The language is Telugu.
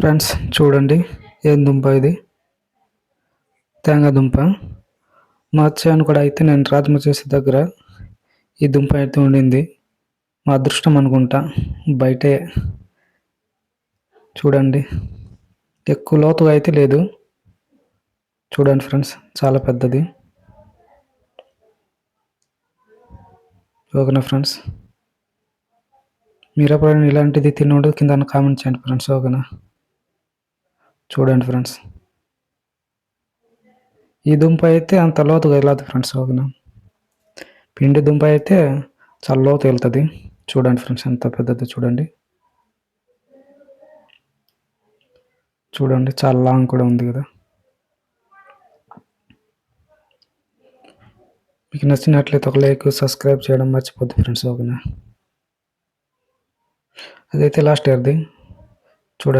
ఫ్రెండ్స్ చూడండి ఏం దుంప ఇది? తేంగా దుంప. మా వచ్చాను కూడా అయితే నేను రాత్రి చేసే దగ్గర ఈ దుంప అయితే ఉండింది. మా అదృష్టం అనుకుంటా బయటే. చూడండి ఎక్కువ లోతుగా అయితే లేదు. చూడండి ఫ్రెండ్స్ చాలా పెద్దది. ఓకేనా ఫ్రెండ్స్? మీరు ఎప్పుడైనా ఇలాంటిది తినోడు కింద కామెంట్ చేయండి ఫ్రెండ్స్ ఓకేనా? చూడండి ఫ్రెండ్స్. ఈ దుంప అయితే అంత లోతుగా వెళ్ళదు ఫ్రెండ్స్ ఓకేనా పిండి దుంప అయితే చాలా లోతు వెళ్తుంది. చూడండి ఫ్రెండ్స్ ఎంత పెద్దది చూడండి. చూడండి చాలా లాంగ్ కూడా ఉంది కదా. మీకు నచ్చినట్లయితే ఒక లైక్ సబ్స్క్రైబ్ చేయడం మర్చిపోద్ది ఫ్రెండ్స్ ఓకేనా అదైతే లాస్ట్ ఇయర్ది.